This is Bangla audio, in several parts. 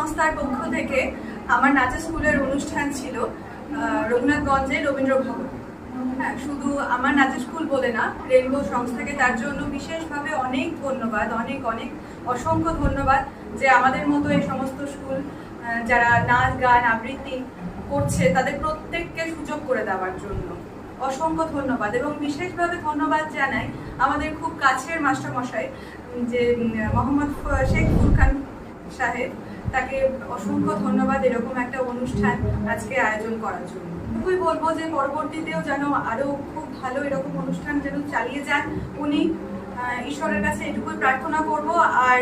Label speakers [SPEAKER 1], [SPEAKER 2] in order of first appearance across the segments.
[SPEAKER 1] সংস্থার পক্ষ থেকে আমার নাচের স্কুলের অনুষ্ঠান ছিল রঘুনাথগঞ্জে রবীন্দ্র ভবন হ্যাঁ শুধু আমার নাচের স্কুল বলে না রেনবো সংস্থাকে তার জন্য বিশেষভাবে অনেক ধন্যবাদ, অনেক অনেক অসংখ্য ধন্যবাদ যে আমাদের মতো এই সমস্ত স্কুল যারা নাচ, গান, আবৃত্তি করছে, তাদের প্রত্যেককে সুযোগ করে দেওয়ার জন্য। অসংখ্য ধন্যবাদ এবং বিশেষভাবে ধন্যবাদ জানাই আমাদের খুব কাছের মাস্টারমশাই যে মোহাম্মদ শেখ ফুরখান সাহেব। তাকে অসংখ্য ধন্যবাদ এরকম একটা অনুষ্ঠান আজকে আয়োজন করার জন্য। খুবই বলব যে পরবর্তীতেও যেন আরও খুব ভালো এরকম অনুষ্ঠান যেন চালিয়ে যান, উনি ঈশ্বরের কাছে এটুকুই প্রার্থনা করব। আর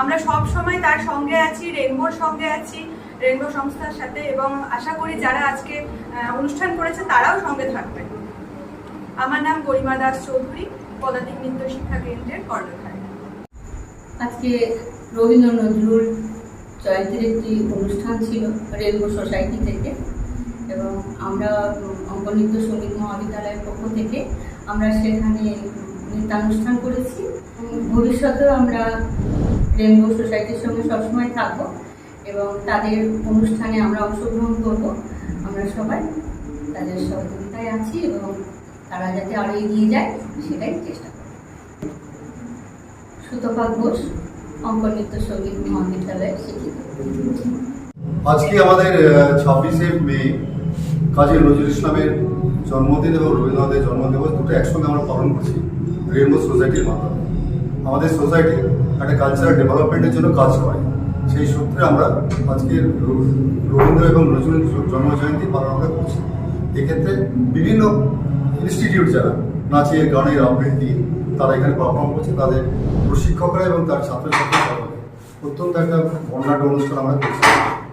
[SPEAKER 1] আমরা সব সময় তার সঙ্গে আছি, রেনবোর সঙ্গে আছি, রেনবো সংস্থার সাথে, এবং আশা করি যারা আজকে অনুষ্ঠান করেছে তারাও সঙ্গে থাকবে আমার নাম গরিমা দাস চৌধুরী, পদাতিক নৃত্য শিক্ষা কেন্দ্রের কর্ণধার।
[SPEAKER 2] আজকে রবীন্দ্র নজরুল জয়ন্তীর একটি অনুষ্ঠান ছিল রেলওয়ে সোসাইটি থেকে এবং আমরা অঙ্কনৃত্য সংগীত মহাবিদ্যালয়ের পক্ষ থেকে আমরা সেখানে নৃত্যানুষ্ঠান করেছি। ভবিষ্যতেও আমরা রেনবো সোসাইটির সঙ্গে সবসময় থাকব এবং তাদের অনুষ্ঠানে আমরা অংশগ্রহণ করব। আমরা সবাই তাদের সহযোগিতায় আছি এবং তারা যাতে আরও এগিয়ে যায়, সেটাই চেষ্টা করব। সুতপা ঘোষ সংগীত মহাবিদ্যালয়ের শিক্ষিত
[SPEAKER 3] আজকে আমাদের ছাব্বিশে মে, কাজী নজরুল ইসলামের জন্মদিন এবং রবীন্দ্রনাথের জন্মদিবস দুটো একসঙ্গে আমরা পালন করছি রেনবো সোসাইটির মাধ্যমে। আমাদের সোসাইটি একটা কালচারাল ডেভেলপমেন্টের জন্য কাজ করে। সেই সূত্রে আমরা আজকে রবীন্দ্র এবং নজরুল জন্মজয়ন্তী পালন আমরা করছি। এক্ষেত্রে বিভিন্ন ইনস্টিটিউট যারা নাচের, গানের, আবৃত্তি তারা এখানে পারফর্ম করছে তাদের প্রশিক্ষকরা এবং তার ছাত্রছাত্রীরা অত্যন্ত একটা বর্ণাঢ্য অনুষ্ঠান আমরা করছি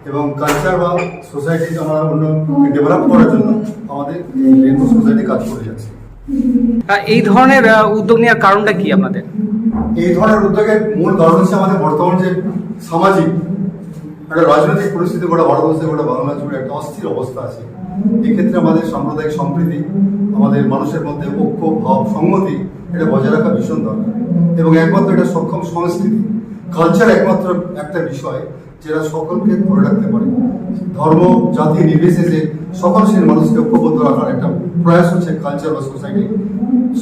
[SPEAKER 3] এবং কালচার বা সোসাইটি আমরা অন্য ডেভেলপ করার জন্য আমাদের এই রেনবো সোসাইটি কাজ করে যাচ্ছে।
[SPEAKER 4] এই ধরনের উদ্যোগ নেওয়ার কারণটা কি আপনাদের?
[SPEAKER 3] এই ধরনের উদ্যোগের মূল কারণ হচ্ছে আমাদের বর্তমান যে সামাজিক একটা রাজনৈতিক পরিস্থিতি গোটা ভারতবর্ষে গোটা বাংলা জুড়ে একটা অস্থির অবস্থা আছে। এক্ষেত্রে আমাদের সাম্প্রদায়িক সম্প্রীতি, আমাদের মানুষের মধ্যে ঐক্য, ভাব, সংহতি, এটা বজায় রাখা ভীষণ দরকার। এবং একমাত্র এটা সক্ষম সংস্কৃতি কালচার একমাত্র একটা বিষয় যেটা সকলকে ধরে রাখতে পারে। ধর্ম, জাতি নির্বিশেষে সকল শ্রেণির মানুষকে ঐক্যবদ্ধ রাখার একটা প্রয়াস হচ্ছে কালচার বা সোসাইটি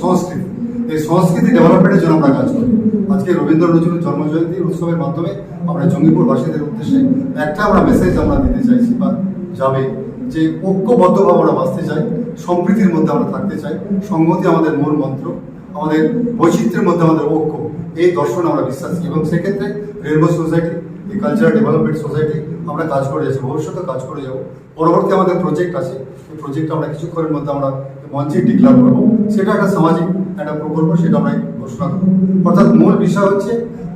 [SPEAKER 3] সংস্কৃতি। এই সংস্কৃতি ডেভেলপমেন্টের জন্য আমরা কাজ করি। আজকে রবীন্দ্র নজরুল জন্মজয়ন্তী উৎসবের মাধ্যমে আমরা জঙ্গিপুরবাসীদের উদ্দেশ্যে একটা আমরা মেসেজ আমরা দিতে চাইছি বা যাবে যে ঐক্যবদ্ধভাবে আমরা বাঁচতে চাই, সম্প্রীতির মধ্যে আমরা থাকতে চাই সংহতি আমাদের মূল মন্ত্র, আমাদের বৈচিত্র্যের মধ্যে আমাদের ঐক্য, এই দর্শন আমরা বিশ্বাসী এবং সেক্ষেত্রে রেনবো সোসাইটি, এই কালচারাল ডেভেলপমেন্ট সোসাইটি, আমরা কাজ করে যাচ্ছি, ভবিষ্যতে কাজ করে যাব। পরবর্তী আমাদের প্রজেক্ট আছে, এই প্রজেক্ট আমরা কিছুক্ষণের মধ্যে আমরা মঞ্চে ডিক্লার করব। সেটা একটা সামাজিক একটা প্রকল্প, সেটা আমরা ঘোষণা করব। অর্থাৎ মূল বিষয় হচ্ছে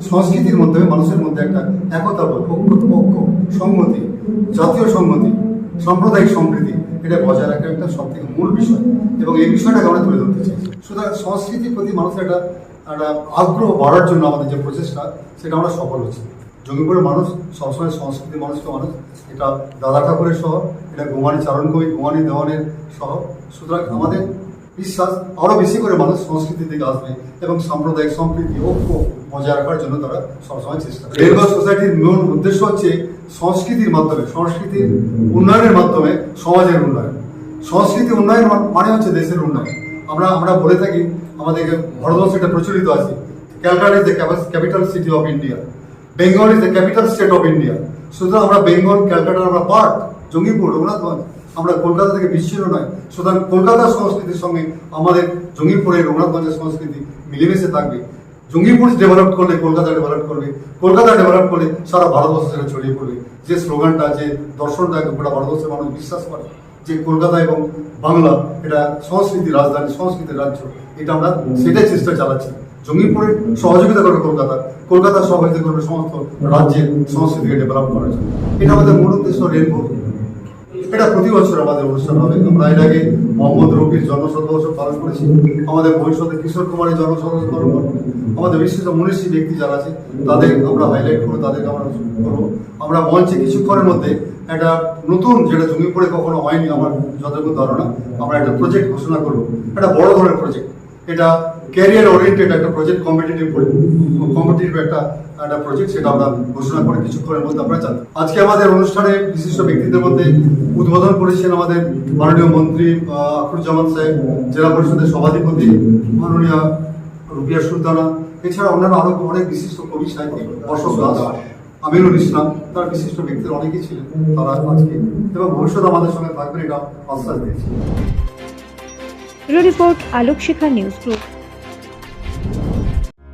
[SPEAKER 3] সংস্কৃতির মাধ্যমে মানুষের মধ্যে একটা একতা ঐক্য সংহতি জাতীয় সংহতি সাম্প্রদায়িক সম্প্রীতি, এটা বজায় রাখার একটা সব থেকে মূল বিষয় এবং এই বিষয়টাকে আমরা তুলে ধরতে চাই। সুতরাং সংস্কৃতির প্রতি মানুষের একটা একটা আগ্রহ বাড়ার জন্য আমাদের যে প্রচেষ্টা, সেটা আমরা সফল হচ্ছি। জঙ্গিপুরের মানুষ, সবসময় সংস্কৃতি মানুষকে মানুষ। এটা দাদা ঠাকুরের শহর, এটা গোমানি চারণ কবি গোমানি দেওয়ানের শহর। সুতরাং আমাদের বিশ্বাস আরও বেশি করে মানুষ সংস্কৃতি থেকে আসবে এবং সাম্প্রদায়িক সম্প্রীতি ঐক্য বজায় রাখার জন্য তারা সবসময় চেষ্টা করে রেলওয়ে সোসাইটির মূল উদ্দেশ্য হচ্ছে সংস্কৃতির মাধ্যমে সংস্কৃতির উন্নয়নের মাধ্যমে সমাজের উন্নয়ন। সংস্কৃতি উন্নয়ন মানে হচ্ছে দেশের উন্নয়ন। আমরা আমরা বলে থাকি, আমাদের ভারতবর্ষে এটা প্রচলিত আছে, Calcutta is the capital city of India Bengal is the capital state of India সুতরাং আমরা বেঙ্গল ক্যালকাটার আমরা পার্ট জঙ্গিপুর রঘুনাথগঞ্জ আমরা কলকাতা থেকে বিচ্ছিন্ন নয়। সুতরাং কলকাতার সংস্কৃতির সঙ্গে আমাদের জঙ্গিপুরের রঘুনাথগঞ্জের সংস্কৃতি মিলেমিশে থাকবে। জঙ্গিপুর ডেভেলপ করলে কলকাতা ডেভেলপ করবে। কলকাতা ডেভেলপ করলে সারা ভারতবর্ষ সেটা ছড়িয়ে পড়বে। যে স্লোগানটা, যে দর্শনটা গোটা ভারতবর্ষের মানুষ বিশ্বাস করে, যে কলকাতা এবং বাংলা এটা সংস্কৃতির রাজধানী, সংস্কৃতির রাজ্য, এটা আমরা সেটাই চেষ্টা চালাচ্ছি। জঙ্গিপুরে সহযোগিতা করবে কলকাতা কলকাতা সহযোগিতা করবে সমস্ত রাজ্যের সংস্কৃতিকে ডেভেলপ করার জন্য। এটা আমাদের মূল উদ্দেশ্য রেনবো এটা প্রতি বছর আমাদের অনুষ্ঠান হবে। আমরা এর আগে মোহাম্মদ রফির জন্মশতবর্ষ পালন করেছি। আমাদের ভবিষ্যতে কিশোর কুমারের জন্মশতবর্ষ পালন করব। আমাদের বিশিষ্ট মনীষী ব্যক্তি যারা আছে, তাদের আমরা হাইলাইট করব তাদেরকে আমরা করব। আমরা মঞ্চে কিছুক্ষণের মধ্যে একটা নতুন যেটা জমি পড়ে কখনো হয়নি আমার যতটুকু ধারণা, আমরা একটা প্রজেক্ট ঘোষণা করব। একটা বড় ধরনের প্রজেক্ট এটা ক্যারিয়ার ওরিয়েন্টেড একটা প্রজেক্ট কম্পিটিটিভ কম্পিটিটিভ একটা একটা প্রজেক্ট সেটা আমরা ঘোষণা করে কিছুক্ষণের মধ্যে আমরা জানতে আজকে আমাদের অনুষ্ঠানে বিশিষ্ট ব্যক্তিদের মধ্যে উদ্বোধন করেছেন আমাদের মাননীয় মন্ত্রী আহ, আখরুজ্জামান সাহেব জেলা পরিষদের সভাধিপতি মাননীয় রুবিয়া সুলতানা এছাড়া অন্যান্য আরও অনেক বিশিষ্ট কবি সাহিত্যিক অশোক দাস আমিরুল ইসলাম তার বিশিষ্ট ব্যক্তিরা অনেকেই ছিলেন তারা আজকে। এবং ভবিষ্যৎ আমাদের সঙ্গে থাকবেন এটা আশ্বাস দিয়েছি।
[SPEAKER 5] Report Alok Shikha news group